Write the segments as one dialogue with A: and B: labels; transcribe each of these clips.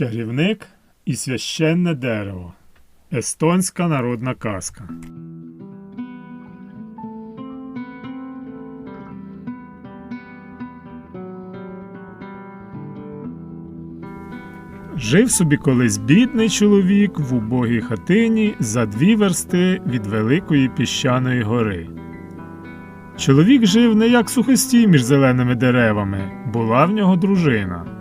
A: Чарівник і священне дерево. Естонська народна казка. Жив собі колись бідний чоловік в убогій хатині за дві версти від Великої піщаної гори. Чоловік жив не як сухостій між зеленими деревами, була в нього дружина.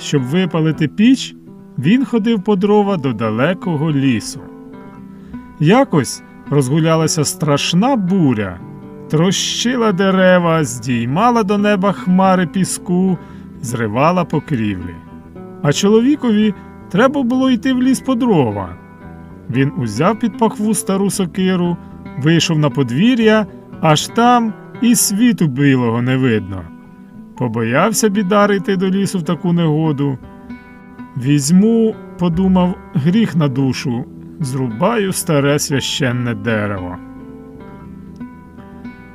A: Щоб випалити піч, він ходив по дрова до далекого лісу. Якось розгулялася страшна буря, трощила дерева, здіймала до неба хмари піску, зривала покрівлі. А чоловікові треба було йти в ліс по дрова. Він узяв під пахву стару сокиру, вийшов на подвір'я, аж там і світу білого не видно. Побоявся бідар йти до лісу в таку негоду. Візьму, подумав, гріх на душу, зрубаю старе священне дерево.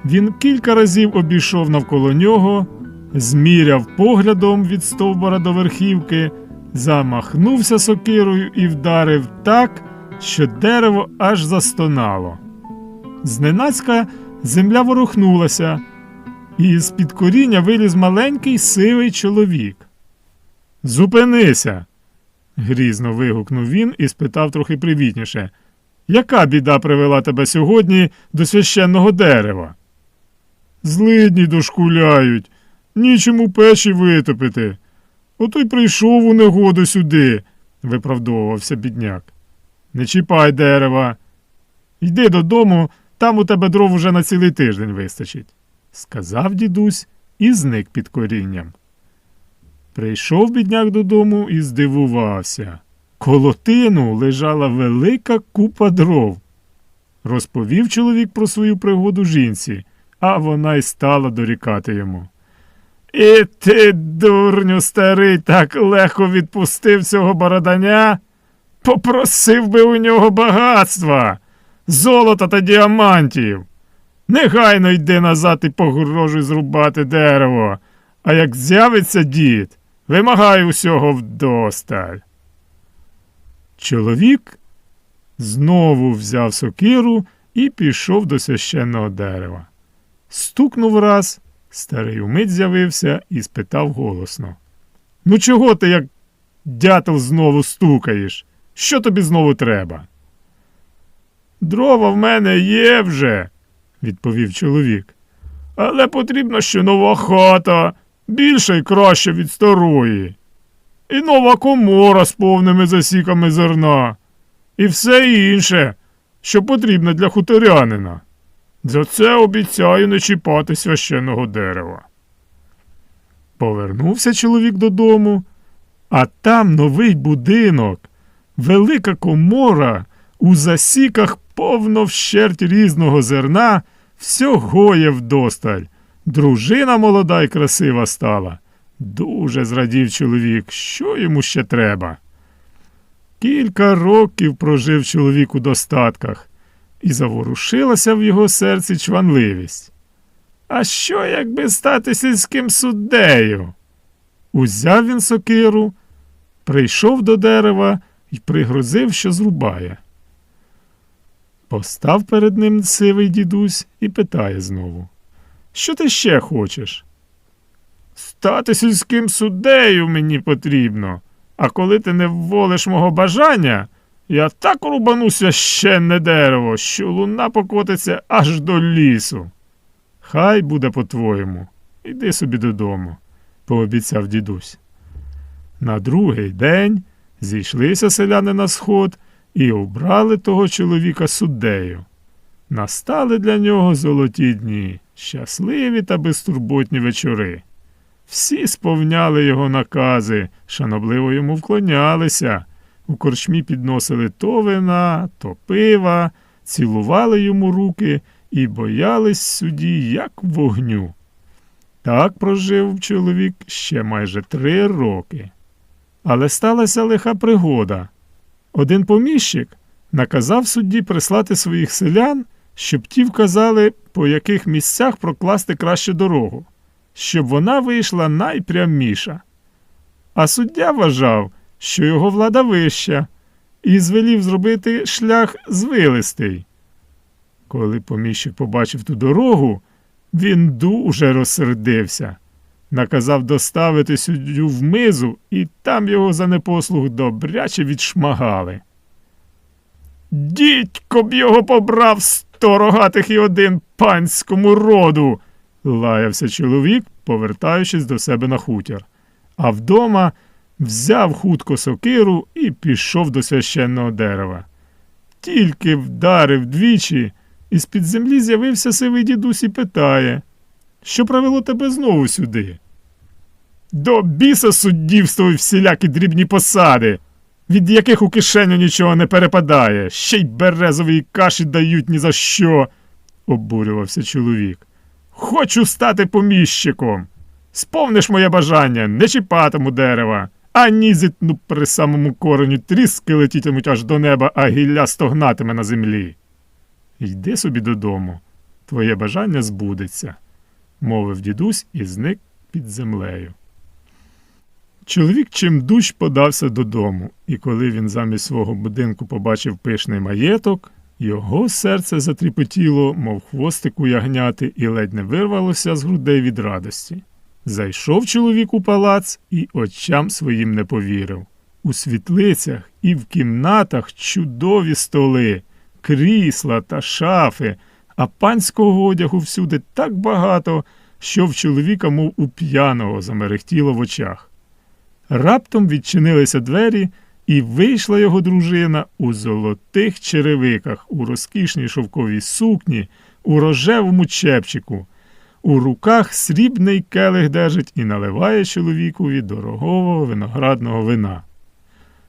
A: Він кілька разів обійшов навколо нього, зміряв поглядом від стовбура до верхівки, замахнувся сокирою і вдарив так, що дерево аж застонало. Зненацька земля ворухнулася, і з під коріння виліз маленький сивий чоловік. Зупинися. грізно вигукнув він і спитав трохи привітніше. Яка біда привела тебе сьогодні до священного дерева? Злидні дошкуляють, нічому печі витопити. Ото й прийшов у негоду сюди, виправдовувався бідняк. Не чіпай дерева. Йди додому, там у тебе дров уже на цілий тиждень вистачить, сказав дідусь і зник під корінням. Прийшов бідняк додому і здивувався. Коло тину лежала велика купа дров. Розповів чоловік про свою пригоду жінці, а вона й стала дорікати йому. І ти, дурню старий, так легко відпустив цього бороданя? Попросив би у нього багатства, золота та діамантів. Негайно йди назад і погрожуй зрубати дерево, а як з'явиться дід, вимагай усього вдосталь. Чоловік знову взяв сокиру і пішов до священного дерева. Стукнув раз, старий умить з'явився і спитав голосно. Ну, чого ти, як дятел, знову стукаєш? Що тобі знову треба? Дрова в мене є вже, відповів чоловік. Але потрібна ще нова хата, більша і краща від старої. І нова комора з повними засіками зерна, і все інше, що потрібно для хуторянина. За це обіцяю не чіпати священного дерева. Повернувся чоловік додому, а там новий будинок, велика комора, у засіках повно вщерть різного зерна, всього є вдосталь. Дружина молода й красива стала. Дуже зрадів чоловік, що йому ще треба. Кілька років прожив чоловік у достатках, і заворушилася в його серці чванливість. А що, якби стати сільським суддею? Узяв він сокиру, прийшов до дерева і пригрозив, що зрубає. Постав перед ним сивий дідусь і питає знову Що ти ще хочеш? Стати сільським суддею мені потрібно, а коли ти не вволиш мого бажання, я так рубану священне дерево, що луна покотиться аж до лісу. Хай буде по-твоєму. Іди собі додому, пообіцяв дідусь. На другий день зійшлися селяни на сход і обрали того чоловіка суддею. Настали для нього золоті дні, щасливі та безтурботні вечори. Всі сповняли його накази, шанобливо йому вклонялися. У корчмі підносили то вина, то пива, цілували йому руки і боялись судді, як вогню. Так прожив чоловік ще майже три роки. Але сталася лиха пригода. Один поміщик наказав судді прислати своїх селян, щоб ті вказали, по яких місцях прокласти краще дорогу, щоб вона вийшла найпряміша. А суддя вважав, що його влада вища, і звелів зробити шлях звилистий. Коли поміщик побачив ту дорогу, він дуже розсердився, наказав доставити суддю в мизу, і там його за непослух добряче відшмагали. Дідько б його побрав сто рогатих і один панському роду, лаявся чоловік, повертаючись до себе на хутір. А вдома взяв хутко сокиру і пішов до священного дерева. Тільки вдарив двічі, і з-під землі з'явився сивий дідусь і питає, що привело тебе знову сюди? До біса суддівство і всілякі дрібні посади, від яких у кишеню нічого не перепадає, ще й березової каші дають ні за що, обурювався чоловік. Хочу стати поміщиком. Сповниш моє бажання, не чіпатиму дерева, ані зітну при самому кореню тріски летітимуть аж до неба, а гілля стогнатиме на землі. Йди собі додому, твоє бажання збудеться, мовив дідусь і зник під землею. Чоловік чимдуж подався додому, і коли він замість свого будинку побачив пишний маєток, його серце затріпотіло, мов хвостик у ягняти, і ледь не вирвалося з грудей від радості. Зайшов чоловік у палац і очам своїм не повірив. У світлицях і в кімнатах чудові столи, крісла та шафи, а панського одягу всюди так багато, що в чоловіка, мов у п'яного, замерехтіло в очах. Раптом відчинилися двері, і вийшла його дружина у золотих черевиках, у розкішній шовковій сукні, у рожевому чепчику. У руках срібний келих держить і наливає чоловікові дорогого виноградного вина.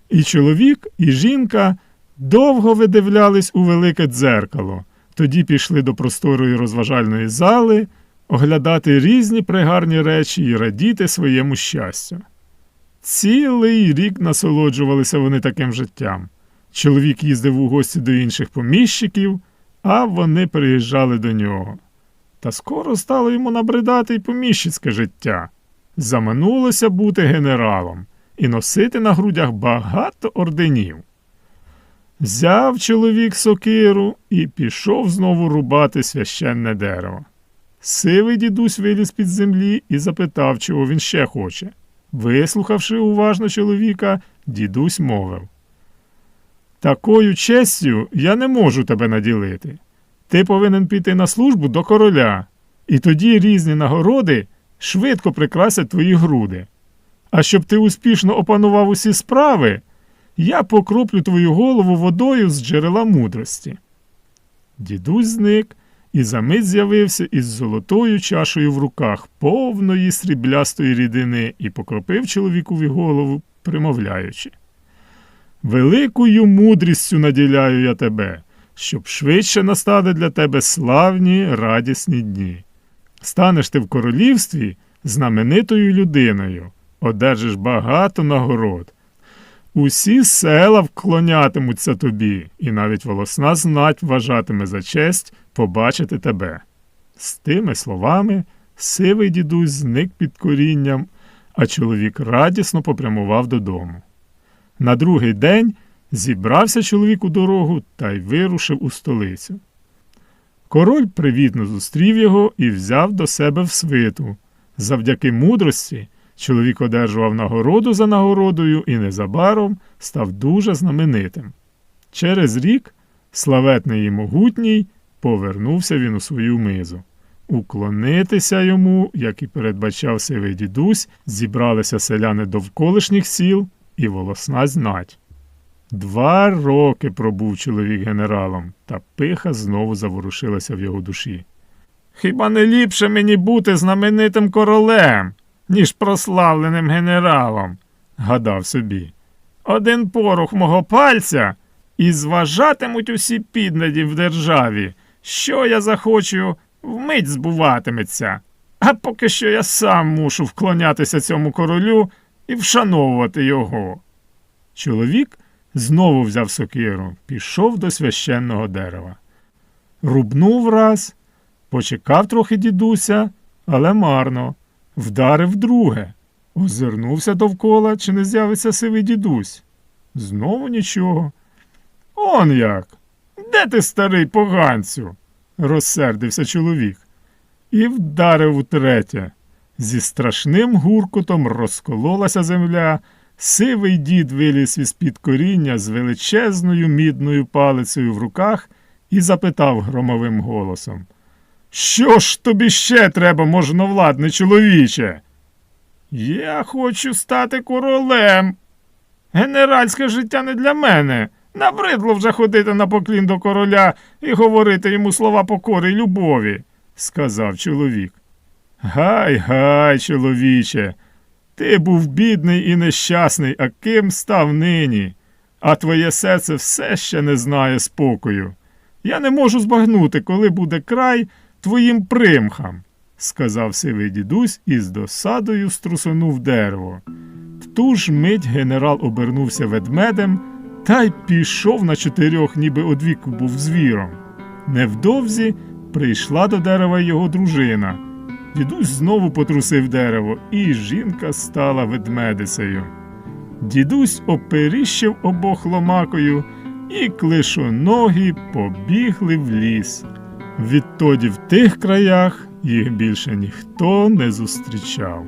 A: І чоловік, і жінка довго видивлялись у велике дзеркало, тоді пішли до просторої розважальної зали оглядати різні пригарні речі і радіти своєму щастю. Цілий рік насолоджувалися вони таким життям. Чоловік їздив у гості до інших поміщиків, а вони приїжджали до нього. Та скоро стало йому набридати й поміщицьке життя. Заманулося бути генералом і носити на грудях багато орденів. Взяв чоловік сокиру і пішов знову рубати священне дерево. Сивий дідусь виліз під землі і запитав, чого він ще хоче. Вислухавши уважно чоловіка, дідусь мовив Такою честю я не можу тебе наділити. Ти повинен піти на службу до короля, і тоді різні нагороди швидко прикрасять твої груди. А щоб ти успішно опанував усі справи, я покроплю твою голову водою з джерела мудрості. Дідусь зник і за мить з'явився із золотою чашею в руках повної сріблястої рідини і покропив чоловікові голову, примовляючи. Великою мудрістю наділяю я тебе, щоб швидше настали для тебе славні радісні дні. Станеш ти в королівстві знаменитою людиною, одержиш багато нагород. Усі села вклонятимуться тобі, і навіть волосна знать вважатиме за честь побачити тебе. З тими словами сивий дідусь зник під корінням, а чоловік радісно попрямував додому. На другий день зібрався чоловік у дорогу та й вирушив у столицю. Король привітно зустрів його і взяв до себе в свиту. Завдяки мудрості чоловік одержував нагороду за нагородою і незабаром став дуже знаменитим. Через рік славетний і могутній повернувся він у свою мизу. Уклонитися йому, як і передбачав сивий дідусь, зібралися селяни довколишніх сіл і волосна знать. Два роки пробув чоловік генералом, та пиха знову заворушилася в його душі. Хіба не ліпше мені бути знаменитим королем, ніж прославленим генералом? гадав собі. Один порох мого пальця і зважатимуть усі піднаді в державі. Що я захочу, вмить збуватиметься. А поки що я сам мушу вклонятися цьому королю і вшановувати його. Чоловік знову взяв сокиру, пішов до священного дерева. Рубнув раз, почекав трохи дідуся, але марно, вдарив друге. Озирнувся довкола, чи не з'явиться сивий дідусь. Знову нічого. Он як. Де ти, старий поганцю? розсердився чоловік і вдарив утретє. Зі страшним гуркутом розкололася земля, сивий дід виліз із-під коріння з величезною мідною палицею в руках і запитав громовим голосом. Що ж тобі ще треба, можновладний чоловіче? Я хочу стати королем. Генеральське життя не для мене. Набридло вже ходити на поклін до короля і говорити йому слова покори й любові, сказав чоловік. Гай, гай, чоловіче, ти був бідний і нещасний, а ким став нині, а твоє серце все ще не знає спокою. Я не можу збагнути, коли буде край твоїм примхам, сказав сивий дідусь і з досадою струсонув дерево. В ту ж мить генерал обернувся ведмедем та й пішов на чотирьох, ніби одвік був звіром. Невдовзі прийшла до дерева його дружина. Дідусь знову потрусив дерево, і жінка стала ведмедицею. Дідусь оперіщив обох ломакою, і клишоногі побігли в ліс. Відтоді в тих краях їх більше ніхто не зустрічав.